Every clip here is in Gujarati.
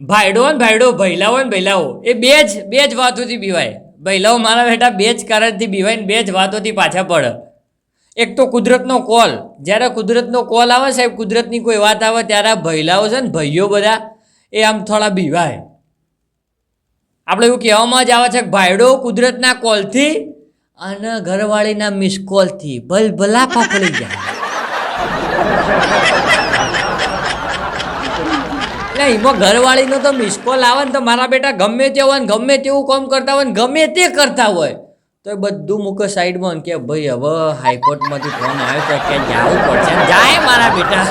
ભાઈડો ને ભાઈડો ભૈલાઓ ને ભૈલાઓ એ બે જ બે જ વાતોથી બીવાય. ભૈલાઓ મારા બેટા બે જ કારણથી બીવાય ને બે જ વાતોથી પાછા પડે. એક તો કુદરતનો કોલ. જ્યારે કુદરતનો કોલ આવે સાહેબ, કુદરતની કોઈ વાત આવે ત્યારે ભૈલાઓ છે ને ભાઈઓ બધા, એ આમ થોડા બીવાય. આપણે એવું કહેવામાં જ આવે છે કે ભાઈડો કુદરતના કોલથી અને ઘરવાળીના મિસ કોલથી ભલ ભલા પકડી જાય. એટલે એમાં ઘરવાળીનો તો મિસ કોલ આવે ને તો મારા બેટા ગમે તે હોય ને ગમે તેવું કામ કરતા હોય ને ગમે તે કરતા હોય, તો એ બધું મૂકે સાઈડમાં ને કે ભાઈ હવે હાઈકોર્ટમાંથી ફોન આવ્યો તો કે જવું પડશે જાય મારા બેટા.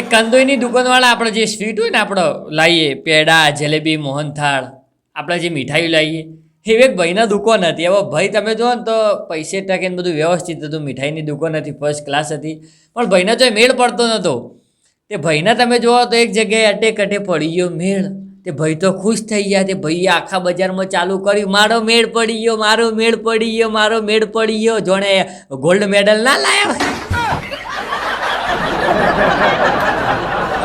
એ કંદોઈની દુકાનવાળા આપણે જે સ્વીટ હોય ને આપણે લાવીએ પેડા, જલેબી, મોહનથાળ, આપણે જે મીઠાઈ લાવીએ એક ભાઈના દુકાન હતી. હવે ભાઈ તમે જુઓ ને તો પૈસે ટકે બધું વ્યવસ્થિત હતું. મીઠાઈની દુકાન હતી ફર્સ્ટ ક્લાસ હતી. પણ ભાઈના એ મેળ પડતો નહોતો. તે ભાઈના તમે જુઓ તો એક જગ્યાએ અટે કટે પડી ગયો મેળ. તે ભાઈ તો ખુશ થઈ ગયા. તે ભાઈએ આખા બજારમાં ચાલુ કર્યું. મારો મેળ પડી ગયો, મારો મેળ પડી ગયો, મારો મેળ પડી ગયો. જોણે ગોલ્ડ મેડલ ના લાયા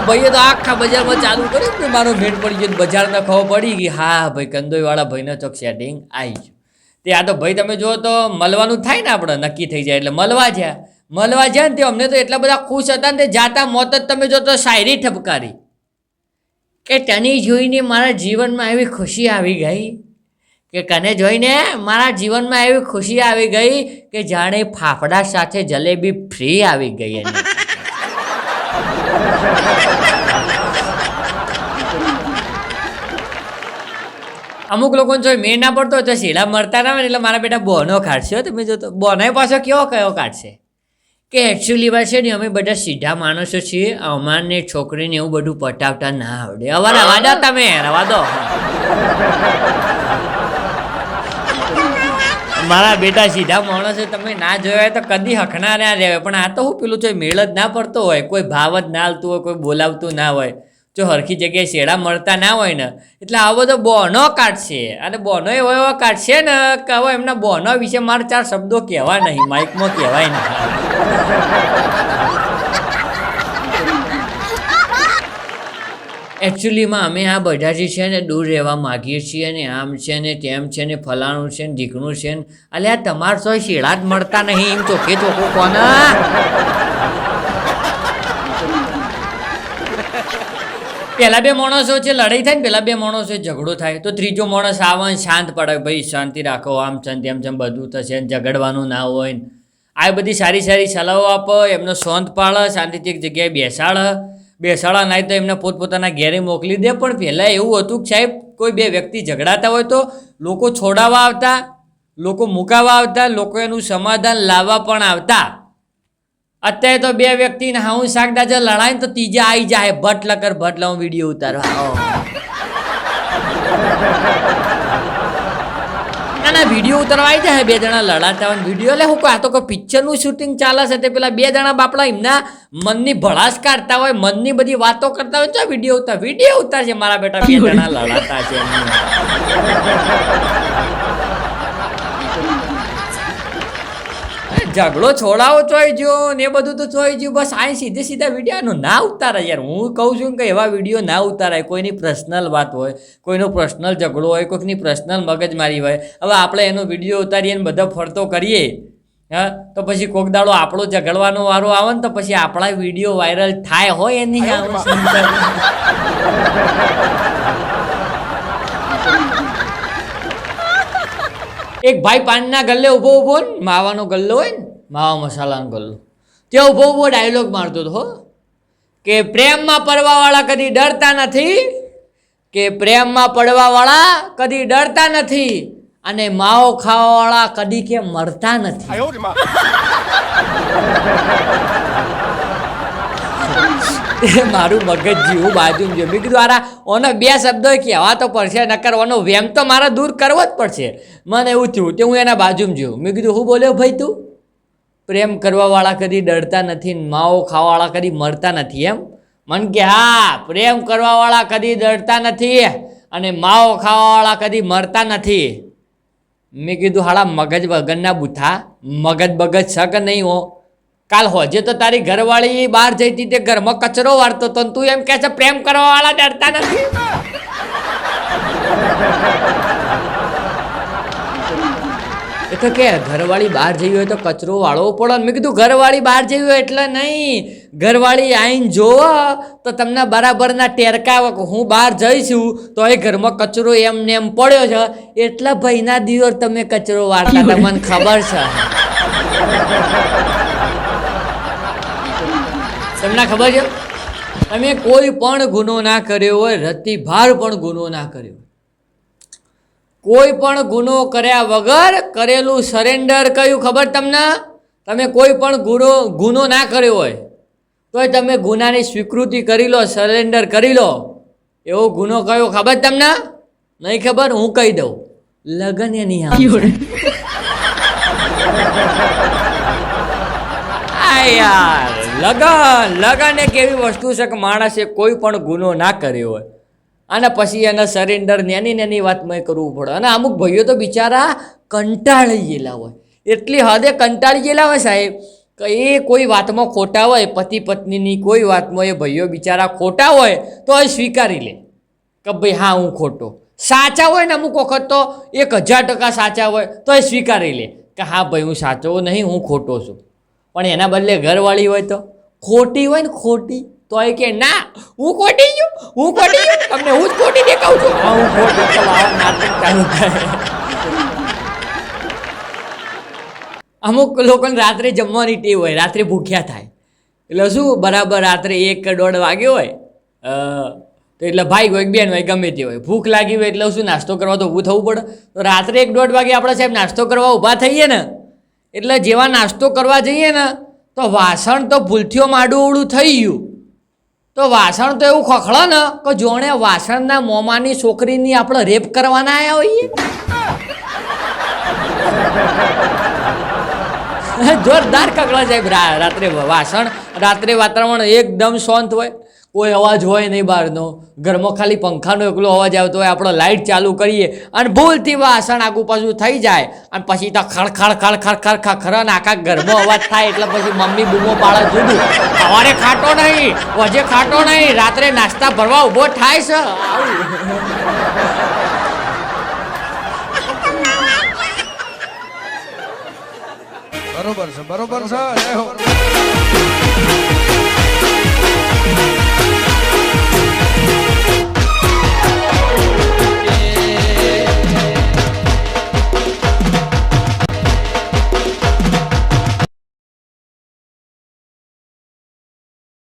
ભાઈએ તો આખા બજારમાં ચાલુ કર્યું ને મારો ભેટ પડી ગયો બજારમાં ખબર પડી ગઈ, હા, ભાઈ કંદોઈવાળા ભાઈને ચોક સેટિંગ આવી ગયું. તે આ તો ભાઈ, તમે જુઓ તો મળવાનું થાય ને આપણે, નક્કી થઈ જાય એટલે મળવા જ્યાં મળવા જ્યાં ને તે અમને તો એટલા બધા ખુશ હતા ને તે જાતા મોત જ તમે જો તો શાયરી ઠપકારી. કે તને જોઈને મારા જીવનમાં એવી ખુશી આવી ગઈ? કે કને જોઈને મારા જીવનમાં એવી ખુશી આવી ગઈ કે જાણે ફાફડા સાથે જલેબી ફ્રી આવી ગઈ એની. અમુક લોકોને જો મેં ના પડતો તો શીલા મળતા ના હોય એટલે મારા બેટા બોનો કાઢશે. તમે જો તો બોનાય પાછો કેવો કયો કાઢશે? કે એકચ્યુઅલી છે ને, અમે બધા સીધા માણસો છીએ, અમારને છોકરીને એવું બધું પટાવતા ના આવડે. રવા દો તમે, રવા દો. મારા બેટા સીધા માણસો તમે ના જોયા હોય તો કદી હખના ના રહેવાય. પણ આ તો હું પેલું છે, મેળ જ ના પડતો હોય. કોઈ ભાવ જ ના હાલતું હોય, કોઈ બોલાવતું ના હોય. જો હરખી જગ્યાએ શેડા મળતા ના હોય ને, એટલે આવો બધો બોનો કાઢશે. અને બોનો એવો એવો કાઢશે ને કે હવે એમના બોનો વિશે મારા ચાર શબ્દો કહેવા નહીં માઇકમાં કહેવાય નહીં. એકચ્યુઅલીમાં અમે આ બધાથી છે ને દૂર રહેવા માગીએ છીએ ને આમ છે ને તેમ છે ને ફલાણું છે ને ઢીકણું છે ને અલે આ તમાર તો શેડા જ મળતા નહીં એમ ચોખે ચોખ્ખું કોના પેલા બે માણસો છે લડાઈ થાય ને પેલા બે માણસો ઝઘડો થાય, તો ત્રીજો માણસ આવે શાંત પડે ભાઈ શાંતિ રાખો, આમ છે તેમ છે બધું થશે ને ઝઘડવાનું ના હોય ને. આ બધી સારી સારી સલાહો આપો, એમનો શાંત પાડે, શાંતિથી એક જગ્યાએ બેસાડે. બેસાડા નાય તો એમને પોતપોતાના ઘેરે મોકલી દે પણ પહેલાં એવું હતું કે સાહેબ કોઈ બે વ્યક્તિ ઝઘડાતા હોય તો લોકો છોડાવવા આવતા લોકો મુકાવા આવતા લોકો એનું સમાધાન લાવવા પણ આવતા. અત્યારે તો બે વ્યક્તિને હાઉ શાકદાજા લડાય તો ત્રીજા આવી જાય ભટ લકર ભટ લાવું વીડિયો ઉતારવા. ના વીડિયો આવી જાય બે જણા લડાતા હોય વીડિયો. એટલે હું કહું, આ તો કોઈ પિક્ચરનું શૂટિંગ ચાલે છે તે પેલા બે જણા બાપડા એમના મનની ભડાસ કાઢતા હોય મનની બધી વાતો કરતા હોય તો વીડિયો ઉતાર વીડિયો ઉતારશે મારા બેટા બે જણા લડાતા છે ઝઘડો છોડાવો ચોઈ ગયો ને એ બધું તો ચોઈ ગયું બસ આ સીધે સીધા વિડીયોનું ના ઉતારાય યાર. હું કહું છું કે એવા વીડિયો ના ઉતારાય. કોઈની પર્સનલ વાત હોય કોઈનો પર્સનલ ઝઘડો હોય કોઈકની પર્સનલ મગજમારી હોય. હવે આપણે એનો વીડિયો ઉતારીએ ને બધા ફરતો કરીએ. હા? તો પછી કોક દાડો આપણો ઝઘડવાનો વારો આવે ને તો પછી આપણા વીડિયો વાયરલ થાય હોય એની એક ભાઈ પાનના ગલ્લે ઊભો ઊભો ને માવાનો ગલ્લો હોય ને માવા મસાલાનો ગલ્લો. ત્યાં ઊભો ઊભો ડાયલોગ મારતો હતો હો. કે પ્રેમમાં પડવાવાળા કદી ડરતા નથી કે પ્રેમમાં પડવાવાળા કદી ડરતા નથી. અને માવો ખાવાવાળા કદી કે મરતા નથી. મારું મગજ જેવું બાજુ જો મેં કીધું મારા ઓનો બે શબ્દો કહેવા તો પડશે નકર ઓનો વેમ તો મારા દૂર કરવો જ પડશે. મને એવું થયું કે હું એના બાજુમાં જોયું મેં કીધું હું બોલ્યો ભાઈ તું? પ્રેમ કરવાવાળા કદી ડરતા નથી માવો ખાવાવાળા કદી મરતા નથી એમ? મન કે હા પ્રેમ કરવાવાળા કદી ડરતા નથી અને માવો ખાવાવાળા કદી મરતા નથી. મેં કીધું હાડા મગજ વગરના બુથા, મગજ બગજ છે કે નહીં હો? કાલ હોજે તો તારી ઘરવાળી બહાર જઈતી તે ઘરમાં કચરો વાળતો ને તું એમ કહે છે, પ્રેમ કરવાવાળા ડરતા નથી. તો કે ઘરવાળી બહાર જઈ હોય તો કચરો વાળવો પડે મેં કીધું, ઘરવાળી બહાર જઈ હોય એટલે નહીં. ઘરવાળી આઈને જોવો. તો તમને બરાબરના ટેરકા કે હું બહાર જઈશું તો એ ઘરમાં કચરો એમ ને એમ પડ્યો છે. એટલા ભાઈના દિવસ તમે કચરો વાળતા હતા, મને ખબર છે. તમને ખબર છે? તમે કોઈ પણ ગુનો ના કર્યો હોય, રતિભાર પણ ગુનો ના કર્યો. કોઈ પણ ગુનો કર્યા વગર કરેલું સરેન્ડર કયું ખબર તમને? તમે કોઈ પણ ગુનો ગુનો ના કર્યો હોય તોય તમે ગુનાની સ્વીકૃતિ કરી લો સરેન્ડર કરી લો. એવો ગુનો કયો ખબર તમને? નહીં ખબર? હું કહી દઉં. લગન એની આમ. આ યાર લગન લગન એક એવી વસ્તુ છે કે માણસે કોઈ પણ ગુનો ના કર્યો હોય? અને પછી એને સરેન્ડર નેની નેની વાતમાં કરવું પડે. અને અમુક ભાઈઓ તો બિચારા કંટાળી ગયેલા હોય. એટલી હદે કંટાળી ગયેલા હોય સાહેબ, કે એ કોઈ વાતમાં ખોટા હોય, પતિ પત્નીની કોઈ વાતમાં એ ભાઈઓ બિચારા ખોટા હોય, તો એ સ્વીકારી લે. કે ભાઈ, હા, હું ખોટો. સાચા હોય ને અમુક વખત તો એક હજાર ટકા સાચા હોય, તો એ સ્વીકારી લે. કે હા, ભાઈ, હું સાચો નહીં, હું ખોટો છું. પણ એના બદલે ઘરવાળી હોય તો ખોટી હોય ને ખોટી. તો એ કે ના હું ખોટી છું હું ખોટી છું તમને હું જ ખોટી દેખાઉં છું. હા હું ખોટી અમુક લોકોને રાત્રે જમવાની ટેવ હોય રાત્રે ભૂખ્યા થાય. એટલે શું બરાબર રાત્રે એક દોઢ વાગ્યો હોય તો એટલે ભાઈ હોય બેન હોય ગમે તે હોય. ભૂખ લાગી હોય એટલે શું નાસ્તો કરવા તો ઊભું થવું પડે. તો રાત્રે એક દોઢ વાગે આપણે સાહેબ નાસ્તો કરવા ઊભા થઈએ ને એટલે જેવા નાસ્તો કરવા જઈએ ને તો વાસણ તો ભૂલથીઓ માડું ઓળું થઈ ગયું. તો વાસણ તો એવું ખખડો ને કે જોણે વાસણના મોમાની છોકરીની આપણે રેપ કરવાના આવ્યા હોઈએ. જોરદાર કકડા સાહેબ રાત્રે વાસણ, રાત્રે વાતાવરણ એકદમ શાંત હોય. કોઈ અવાજ હોય નહીં બહારનો. ઘરમાં ખાલી પંખાનો એકલો અવાજ આવતો હોય, આપણે લાઇટ ચાલુ કરીએ અને ભૂલથી વાસણ આગુ પાછું થઈ જાય અને પછી તો ખડખડ ખડખડ ખડખડ ખરો ને આખા ઘરમાં અવાજ થાય એટલે પછી મમ્મી બૂમો પાડે જુદું. સવારે ખાટો નહીં, વજે ખાટો નહીં, રાત્રે નાસ્તા ભરવા ઊભો થાય છે. બરોબર છે બરોબર છે